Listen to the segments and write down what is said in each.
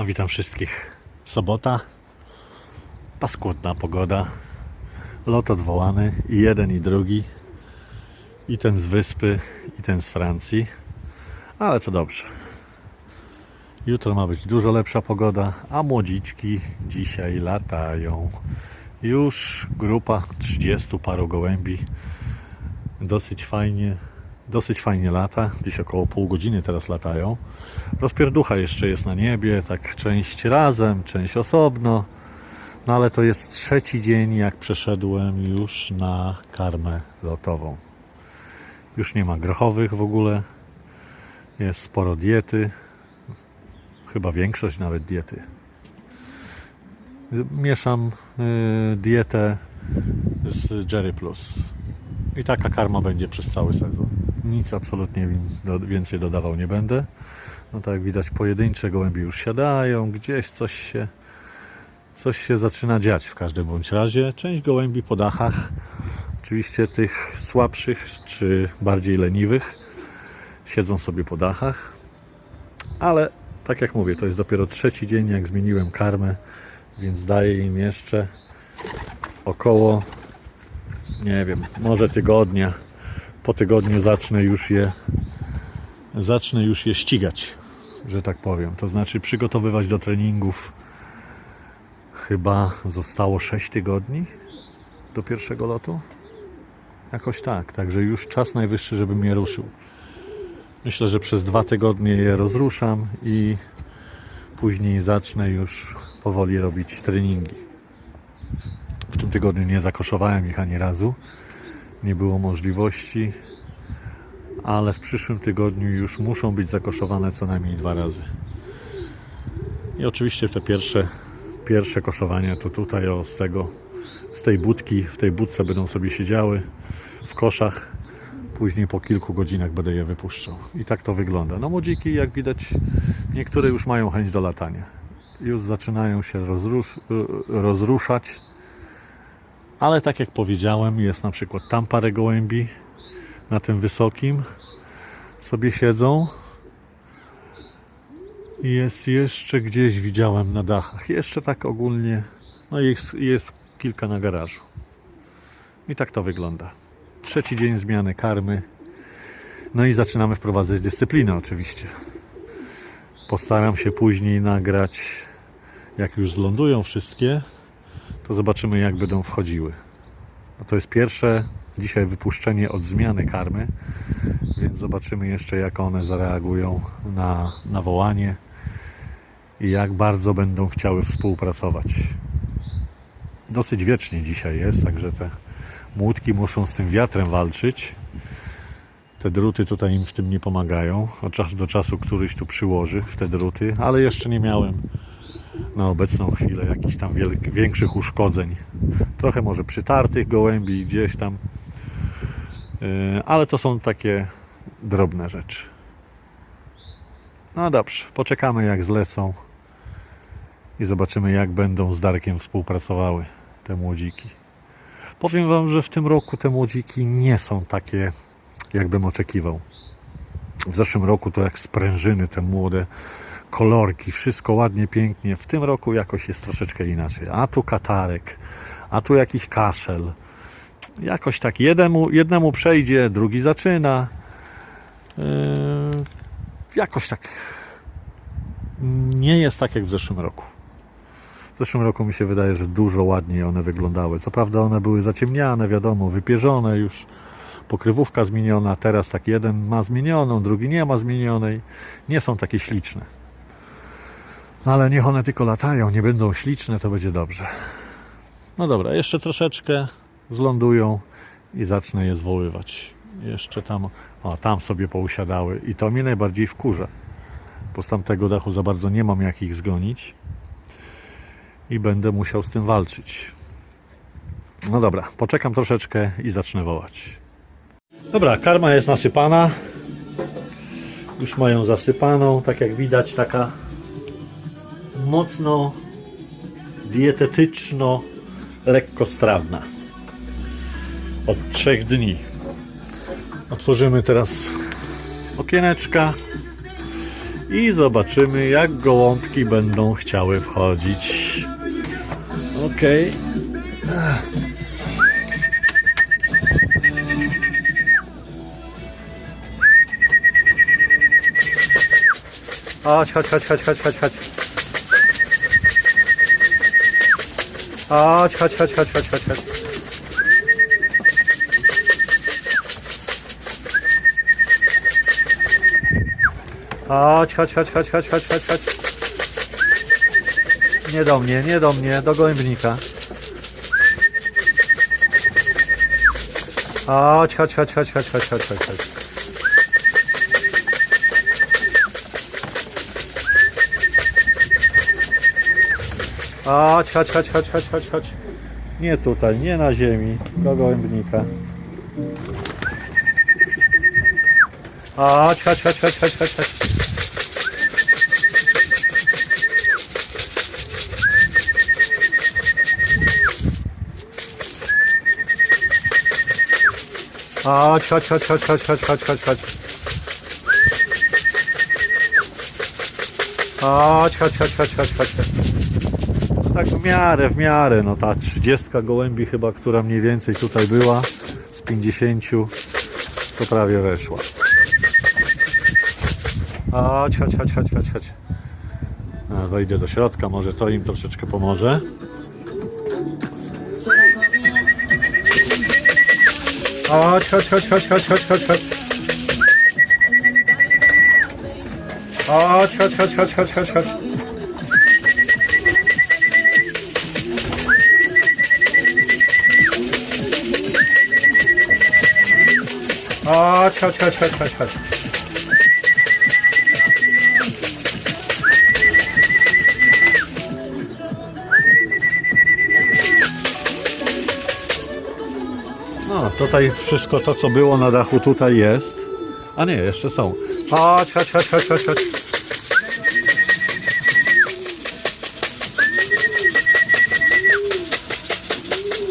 No, witam wszystkich. Sobota, paskudna pogoda, lot odwołany i jeden i drugi, i ten z wyspy, i ten z Francji, ale to dobrze. Jutro ma być dużo lepsza pogoda, a młodziczki dzisiaj latają. Już grupa 30 paru gołębi. Dosyć fajnie, dosyć fajnie lata. Gdzieś około pół godziny teraz latają. Rozpierducha jeszcze jest na niebie, tak część razem, część osobno. No ale to jest trzeci dzień, jak przeszedłem już na karmę lotową. Już nie ma grochowych w ogóle. Jest sporo diety. Chyba większość nawet diety. Mieszam y, dietę z Jerry Plus. I taka karma będzie przez cały sezon. Nic absolutnie więcej dodawał nie będę. No tak jak widać, pojedyncze gołębie już siadają, gdzieś coś się, coś się zaczyna dziać w każdym bądź razie. Część gołębi po dachach, oczywiście tych słabszych czy bardziej leniwych, siedzą sobie po dachach, ale tak jak mówię, to jest dopiero trzeci dzień, jak zmieniłem karmę, więc daję im jeszcze około nie wiem, może tygodnia. Po tygodniu zacznę już je zacznę już je ścigać, że tak powiem. To znaczy przygotowywać do treningów. Chyba zostało 6 tygodni do pierwszego lotu. Jakoś tak, także już czas najwyższy, żebym je ruszył. Myślę, że przez dwa tygodnie je rozruszam i później zacznę już powoli robić treningi. W tym tygodniu nie zakoszowałem ich ani razu. Nie było możliwości, ale w przyszłym tygodniu już muszą być zakoszowane co najmniej dwa razy. I oczywiście te pierwsze, pierwsze koszowania to tutaj o, z tego, z tej budki, w tej budce będą sobie siedziały w koszach. Później po kilku godzinach będę je wypuszczał. I tak to wygląda. No młodziki, jak widać, niektóre już mają chęć do latania. Już zaczynają się rozrus- rozruszać. Ale tak jak powiedziałem, jest na przykład tam parę gołębi na tym wysokim sobie siedzą. I Jest jeszcze gdzieś widziałem na dachach. Jeszcze tak ogólnie. No i jest, jest kilka na garażu. I tak to wygląda. Trzeci dzień zmiany karmy. No i zaczynamy wprowadzać dyscyplinę oczywiście. Postaram się później nagrać, jak już zlądują wszystkie, to zobaczymy jak będą wchodziły. To jest pierwsze dzisiaj wypuszczenie od zmiany karmy, więc zobaczymy jeszcze jak one zareagują na nawołanie i jak bardzo będą chciały współpracować. Dosyć wiecznie dzisiaj jest, także te młódki muszą z tym wiatrem walczyć. Te druty tutaj im w tym nie pomagają. Od czasu do czasu któryś tu przyłoży w te druty, ale jeszcze nie miałem na obecną chwilę jakichś tam większych uszkodzeń. Trochę może przytartych gołębi gdzieś tam, Yy, ale to są takie drobne rzeczy. No dobrze, poczekamy jak zlecą i zobaczymy jak będą z Darkiem współpracowały te młodziki. Powiem Wam, że w tym roku te młodziki nie są takie, jakbym oczekiwał. W zeszłym roku to jak sprężyny te młode kolorki, wszystko ładnie, pięknie. W tym roku jakoś jest troszeczkę inaczej. A tu katarek, a tu jakiś kaszel. Jakoś tak jednemu, jednemu przejdzie, drugi zaczyna. Yy, jakoś tak nie jest tak jak w zeszłym roku. W zeszłym roku mi się wydaje, że dużo ładniej one wyglądały. Co prawda one były zaciemniane, wiadomo, wypierzone już, pokrywówka zmieniona. Teraz tak jeden ma zmienioną, drugi nie ma zmienionej. Nie są takie śliczne. No ale niech one tylko latają, nie będą śliczne, to będzie dobrze. No dobra, jeszcze troszeczkę zlądują i zacznę je zwoływać. Jeszcze tam, o tam sobie pousiadały i to mnie najbardziej wkurza. Bo z tamtego dachu za bardzo nie mam jak ich zgonić i będę musiał z tym walczyć. No dobra, poczekam troszeczkę i zacznę wołać. Dobra, karma jest nasypana. Już mają zasypaną, tak jak widać, taka mocno dietetyczno lekkostrawna od trzech dni. Otworzymy teraz okieneczka i zobaczymy jak gołąbki będą chciały wchodzić. Okej. Chodź, chodź, chodź, chodź, chodź, chodź, chodź. Chodź, chodź, chodź, chodź, chodź, chodź, chodź. Chodź, chodź, chodź, chodź, chodź, chodź, chodź, chodź. Nie do mnie, nie do mnie, do gołębnika. Chodź, chodź, chodź, chodź, chodź, chodź, chodź, chodź, chodź. Chodź, chodź, chodź, chodź, chodź, chodź. Nie tutaj, nie na ziemi, do gołębnika. Chodź, chodź, chodź, chodź, chodź, chodź, chodź. Chodź, chodź, chodź, chodź, chodź, chodź, chodź, chodź, chodź. Chodź, chodź, chodź, chodź, chodź, chodź. chodź. No tak w miarę, w miarę, no ta 30 gołębi chyba, która mniej więcej tutaj była, z 50, to prawie weszła. Chodź, chodź, chodź, chodź, chodź, chodź. Wejdę do środka, może to im troszeczkę pomoże. Chodź, chodź, chodź, chodź, chodź, chodź, chodź. Chodź, chodź, chodź, chodź, chodź, chodź, chodź. Chodź, chodź, chodź, chodź, chodź, chodź. No, tutaj wszystko to, co było na dachu, tutaj jest. A nie, jeszcze są. Chodź, chodź, chodź, chodź, chodź, chodź.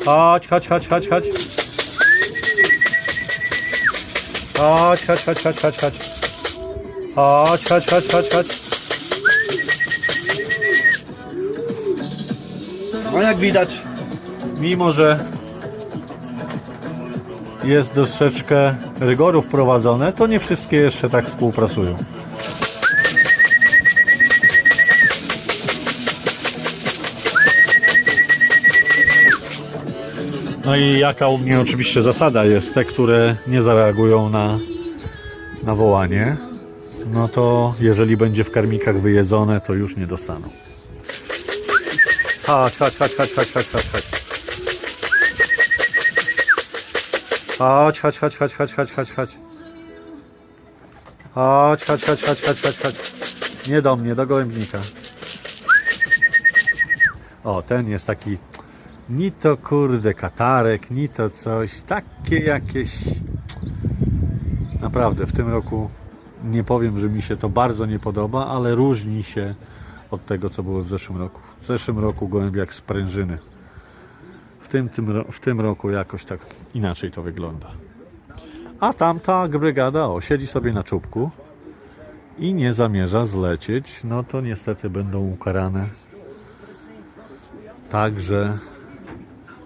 Chodź, chodź, chodź, chodź, chodź. Chodź, chodź, chodź, chodź, chodź, chodź. Chodź, chodź, chodź, chodź, chodź. No jak widać, mimo że jest troszeczkę rygorów wprowadzone, to nie wszystkie jeszcze tak współpracują. No i jaka u mnie oczywiście zasada jest, te, które nie zareagują na, na wołanie, no to jeżeli będzie w karmikach wyjedzone, to już nie dostaną. Chodź, chodź, chodź, chodź, chodź, chodź, chodź, chodź. Chodź, chodź, chodź, chodź, chodź, chodź, chodź, chodź. Chodź, chodź, chodź, chodź, chodź, chodź, chodź. Nie do mnie, do gołębnika. O, ten jest taki ni to kurde katarek, ni to coś, takie jakieś. Naprawdę w tym roku nie powiem, że mi się to bardzo nie podoba, ale różni się od tego, co było w zeszłym roku. W zeszłym roku gołębie jak sprężyny. W tym, tym, w tym roku jakoś tak inaczej to wygląda. A tamta brygada o, siedzi sobie na czubku i nie zamierza zlecieć, no to niestety będą ukarane. Także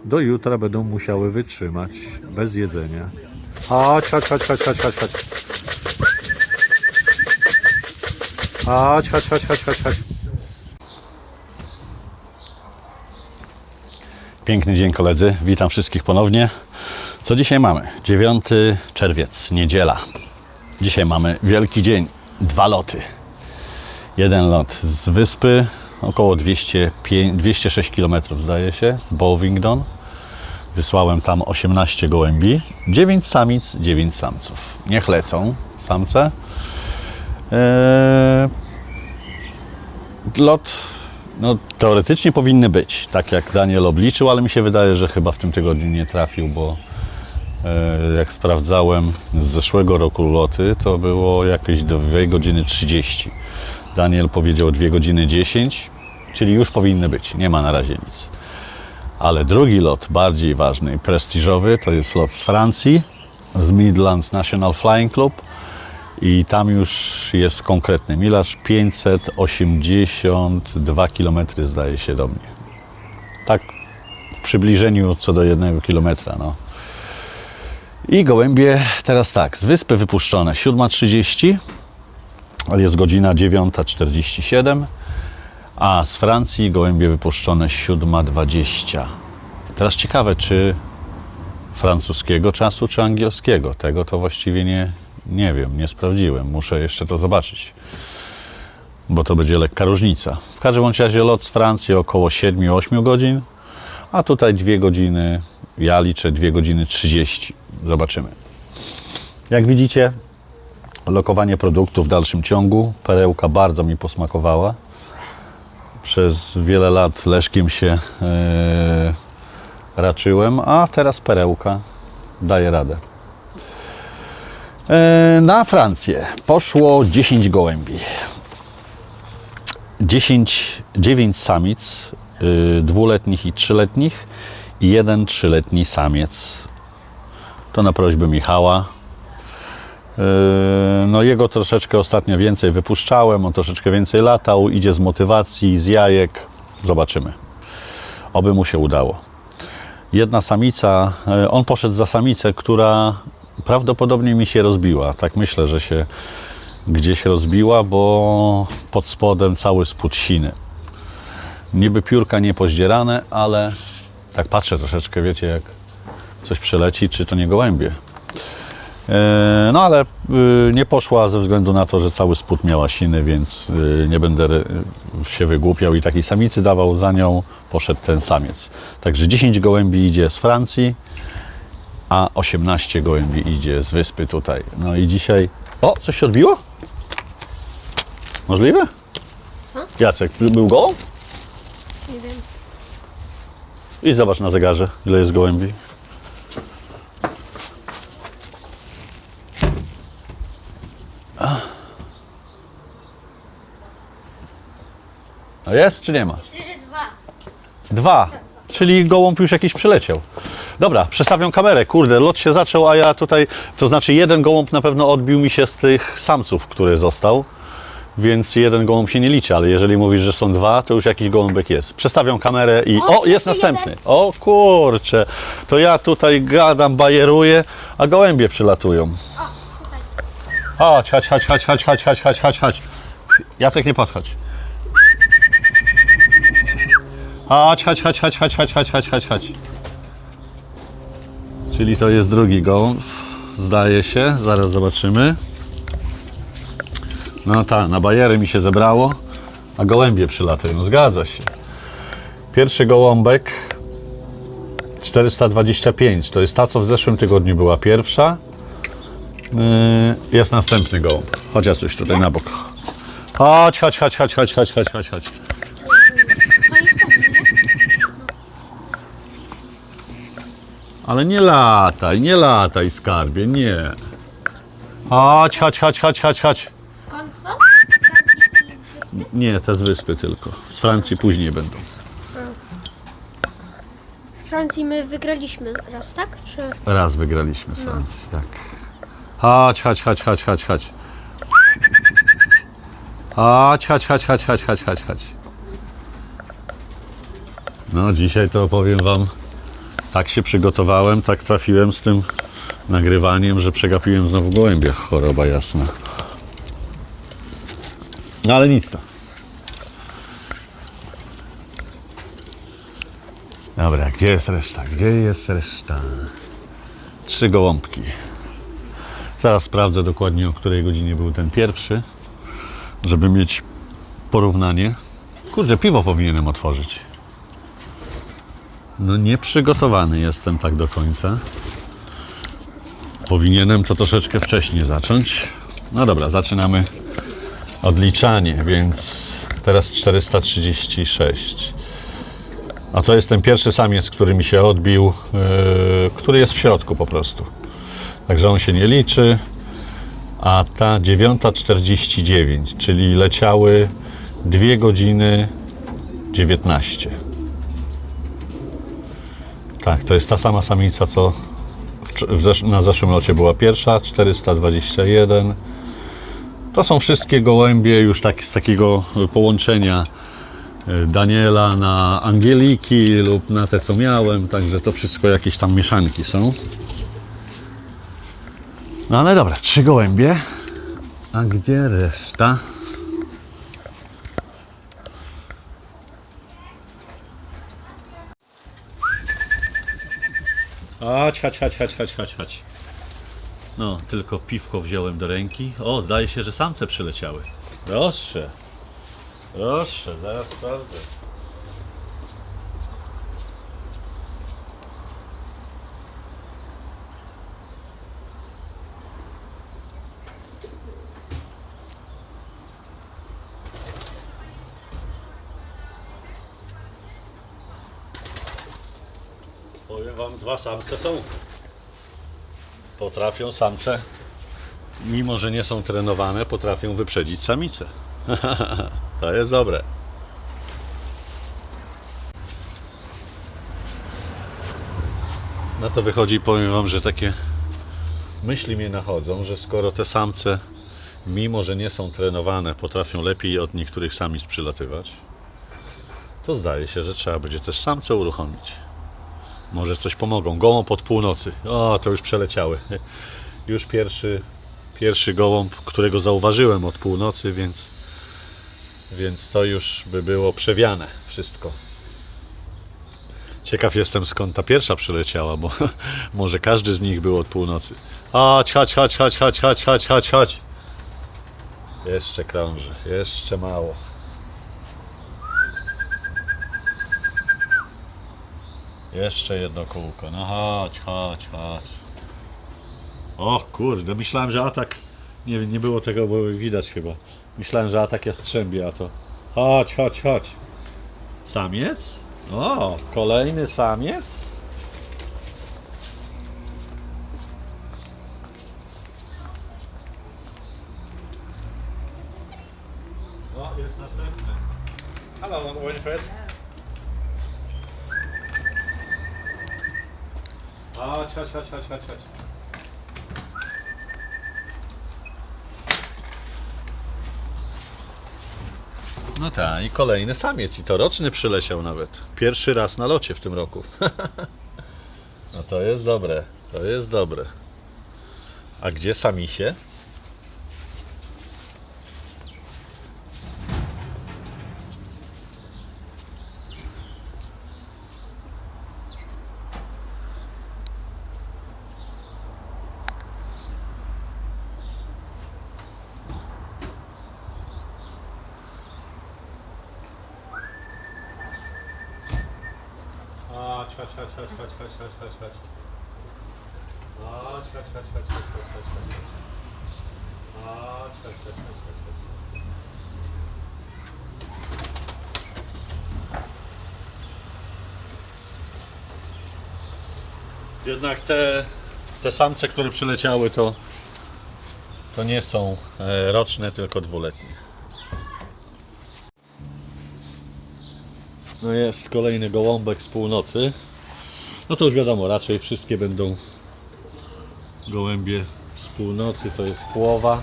do jutra będą musiały wytrzymać bez jedzenia. Chodź, chodź, chodź, chodź, chodź, chodź, chodź. Chodź, chodź, chodź, chodź, chodź, chodź. Piękny dzień koledzy, witam wszystkich ponownie. Co dzisiaj mamy? 9 czerwiec, niedziela. Dzisiaj mamy wielki dzień, dwa loty. Jeden lot z wyspy, około 205, 206 km zdaje się, z Bovingdon. Wysłałem tam 18 gołębi, 9 samic, 9 samców. Niech lecą samce. Eee, lot no, teoretycznie powinny być, tak jak Daniel obliczył, ale mi się wydaje, że chyba w tym tygodniu nie trafił, bo e, jak sprawdzałem z zeszłego roku loty, to było jakieś 2 godziny 30. Daniel powiedział 2 godziny 10, czyli już powinny być, nie ma na razie nic. Ale drugi lot, bardziej ważny prestiżowy, to jest lot z Francji, z Midlands National Flying Club I tam już jest konkretny milarz 582 km zdaje się do mnie. Tak w przybliżeniu co do jednego kilometra. No. I gołębie teraz tak, z wyspy wypuszczone 7.30, ale jest godzina 9.47, a z Francji gołębie wypuszczone 7.20. Teraz ciekawe, czy francuskiego czasu, czy angielskiego. Tego to właściwie nie, nie wiem, nie sprawdziłem. Muszę jeszcze to zobaczyć, bo to będzie lekka różnica. W każdym razie lot z Francji około 7-8 godzin, a tutaj 2 godziny, ja liczę 2 godziny 30. Zobaczymy. Jak widzicie, lokowanie produktu w dalszym ciągu. Perełka bardzo mi posmakowała. Przez wiele lat leszkiem się e, raczyłem, a teraz perełka daje radę. E, na Francję poszło 10 gołębi. 10, 9 samic, y, dwuletnich i trzyletnich i jeden trzyletni samiec. To na prośbę Michała. Yy, No jego troszeczkę ostatnio więcej wypuszczałem, on troszeczkę więcej latał, idzie z motywacji, z jajek. Zobaczymy. Oby mu się udało. Jedna samica, yy, on poszedł za samicę, która prawdopodobnie mi się rozbiła. Tak myślę, że się gdzieś rozbiła, bo pod spodem cały spód siny. Niby piórka nie pozdzierane, ale tak patrzę troszeczkę, wiecie, jak coś przeleci, czy to nie gołębie. E, No ale y, nie poszła ze względu na to, że cały spód miała siny, więc y, nie będę y, się wygłupiał i takiej samicy dawał. Za nią poszedł ten samiec. Także 10 gołębi idzie z Francji, a 18 gołębi idzie z wyspy tutaj. No i dzisiaj... O, coś się odbiło? Możliwe? Co? Jacek, był gołąb? Nie wiem. I zobacz na zegarze, ile jest gołębi. A jest czy nie ma? Myślę, że dwa. Dwa. Czyli gołąb już jakiś przyleciał. Dobra, przestawiam kamerę. Kurde, lot się zaczął, a ja tutaj, to znaczy jeden gołąb na pewno odbił mi się z tych samców, który został. Więc jeden gołąb się nie liczy, ale jeżeli mówisz, że są dwa, to już jakiś gołąbek jest. Przestawiam kamerę i. O, O, jest jeszcze następny. jeden. O kurczę, to ja tutaj gadam, bajeruję, a gołębie przylatują. Chodź, chodź, chodź, chodź, chodź, chodź, chodź, chodź, chodź, chodź. Jacek, nie podchodź. Chodź, chodź, chodź, chodź, chodź, chodź, chodź, chodź, chodź, chodź. Czyli to jest drugi gołąb, zdaje się, zaraz zobaczymy. No tak, na bajery mi się zebrało, a gołębie przylatują, zgadza się. Pierwszy gołąbek 425, to jest ta, co w zeszłym tygodniu była pierwsza. Yy, Jest następny gołąb. Chodź coś tutaj na bok. Chodź, chodź, chodź, chodź, chodź, chodź, chodź, chodź, chodź. To jest ten, nie? Ale nie lataj, nie lataj, skarbie, nie. Chodź, chodź, chodź, chodź, chodź, chodź. Skąd co? Z Francji i z wyspy? Nie, te z wyspy tylko. Z Francji później będą. Z Francji my wygraliśmy raz, tak? Czy... Raz wygraliśmy z Francji, tak. Chodź, chodź, chodź, chodź, chodź, chodź. Chodź, chodź, chodź, chodź, chodź, chodź, chodź, chodź. No dzisiaj to powiem wam, tak się przygotowałem, tak trafiłem z tym nagrywaniem, że przegapiłem znowu gołębia. Choroba jasna. No ale nic to. Dobra, gdzie jest reszta? Gdzie jest reszta? Trzy gołąbki. Zaraz sprawdzę dokładnie, o której godzinie był ten pierwszy, żeby mieć porównanie. Kurde, piwo powinienem otworzyć. No nieprzygotowany jestem tak do końca. Powinienem to troszeczkę wcześniej zacząć. No dobra, zaczynamy odliczanie, więc teraz 436. A to jest ten pierwszy samiec, który mi się odbił, yy, który jest w środku po prostu. Także on się nie liczy. A ta 9.49, czyli leciały 2 godziny 19. Tak, to jest ta sama samica, co zesz- na zeszłym locie była pierwsza, 421. To są wszystkie gołębie już tak, z takiego połączenia e, Daniela na Angeliki lub na te co miałem, także to wszystko jakieś tam mieszanki są. No ale dobra, trzy gołębie. A gdzie reszta? Chodź, chodź, chodź, chodź, chodź, chodź, chodź. No, tylko piwko wziąłem do ręki. O, zdaje się, że samce przyleciały. Proszę. Proszę, zaraz sprawdzę. Samce są. Potrafią samce, mimo że nie są trenowane, potrafią wyprzedzić samicę. to jest dobre. Na to wychodzi, powiem wam, że takie myśli mnie nachodzą, że skoro te samce, mimo że nie są trenowane, potrafią lepiej od niektórych samic przylatywać, to zdaje się, że trzeba będzie też samce uruchomić. Może coś pomogą. Gołąb od północy. O, to już przeleciały. Już pierwszy, pierwszy gołąb, którego zauważyłem od północy, więc, więc to już by było przewiane wszystko. Ciekaw jestem skąd ta pierwsza przyleciała, bo może każdy z nich był od północy. Chodź, chodź, chodź, chodź, chodź, chodź, chodź, chodź, chodź. Jeszcze krąży, jeszcze mało. Jeszcze jedno kółko. No chodź, chodź, chodź. O kurde, myślałem, że atak. Nie, nie było tego, bo widać chyba. Myślałem, że atak jastrzębie, a to. Chodź, chodź, chodź. Samiec? O, kolejny samiec? O, jest następny. Hello, Winfred. Chodź, chodź, chodź, chodź, chodź. No tak, i kolejny samiec, i to roczny przyleciał nawet. Pierwszy raz na locie w tym roku. no to jest dobre, to jest dobre. A gdzie samisie? Jednak te, te samce, które przyleciały, to, to nie są e, roczne, tylko dwuletnie. No jest kolejny gołąbek z północy. No to już wiadomo, raczej wszystkie będą gołębie z północy. To jest płowa.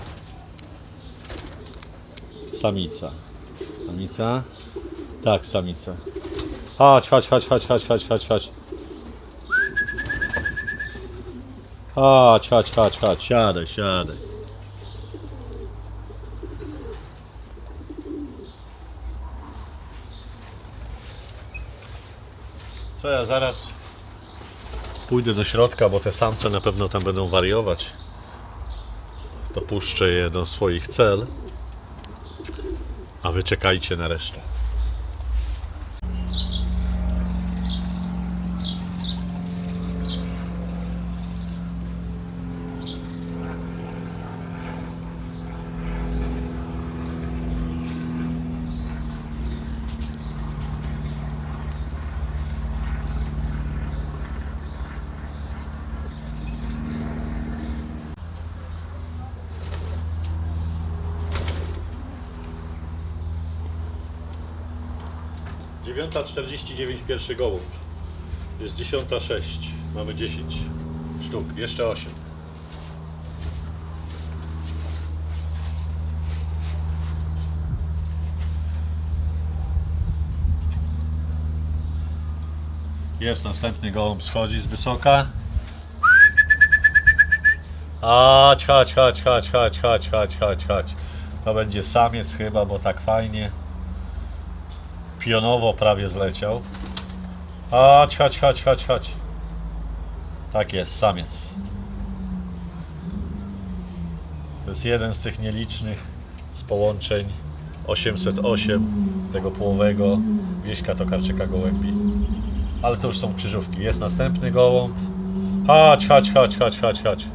Samica. Samica? Tak, samica. Chodź, chodź, chodź, chodź, chodź, chodź, chodź, chodź. Chodź, chodź, chodź, chodź, siadaj, siadaj. Co ja zaraz pójdę do środka, bo te samce na pewno tam będą wariować. Dopuszczę je do swoich cel. A wy czekajcie na resztę. 9.49 pierwszy gołąb. Jest 10.06. Mamy 10 sztuk. Jeszcze 8. Jest następny gołąb, schodzi z wysoka. Chodź, chodź, chodź, chodź, chodź, chodź, chodź, chodź, chodź. To będzie samiec chyba, bo tak fajnie. Pionowo prawie zleciał. Chodź, chodź, chodź, chodź, chodź. Tak jest, samiec. To jest jeden z tych nielicznych z połączeń 808 tego połowego wieśka Tokarczyka Gołębi. Ale to już są krzyżówki. Jest następny gołąb. Chodź, chodź, chodź, chodź, chodź, chodź.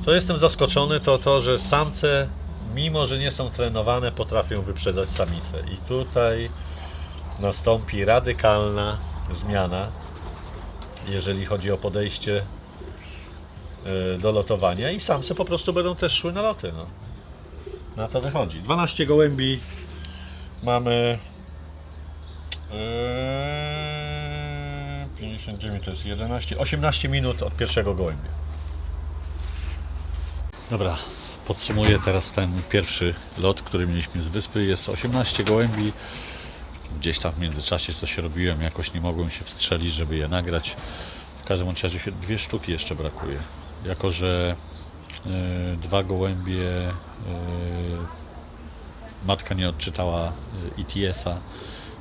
Co jestem zaskoczony, to to, że samce, mimo że nie są trenowane, potrafią wyprzedzać samice. I tutaj nastąpi radykalna zmiana, jeżeli chodzi o podejście e, do lotowania i samce po prostu będą też szły na loty. No. Na to wychodzi. 12 gołębi mamy. Eee, 59 to jest 11, 18 minut od pierwszego gołębia. Dobra, podsumuję teraz ten pierwszy lot, który mieliśmy z wyspy. Jest 18 gołębi. Gdzieś tam w międzyczasie coś robiłem, jakoś nie mogłem się wstrzelić, żeby je nagrać. W każdym razie dwie sztuki jeszcze brakuje. Jako, że e, dwa gołębie e, matka nie odczytała e, ETS-a,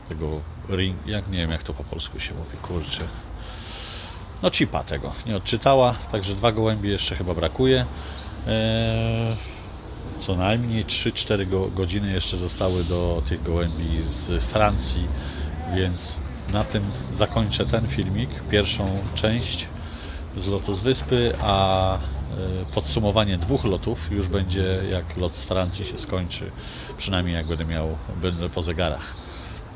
tego ring, jak nie wiem jak to po polsku się mówi, kurczę. No chipa tego nie odczytała, także dwa gołębie jeszcze chyba brakuje. Eee, co najmniej 3-4 go, godziny jeszcze zostały do tych gołębi z Francji, więc na tym zakończę ten filmik, pierwszą część z lotu z wyspy, a e, podsumowanie dwóch lotów już będzie jak lot z Francji się skończy, przynajmniej jak będę miał, będę po zegarach.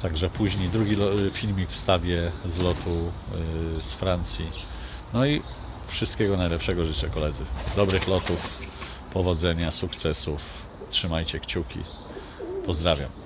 Także później drugi lo- filmik wstawię z lotu y, z Francji. No i wszystkiego najlepszego życzę koledzy. Dobrych lotów, powodzenia, sukcesów. Trzymajcie kciuki. Pozdrawiam.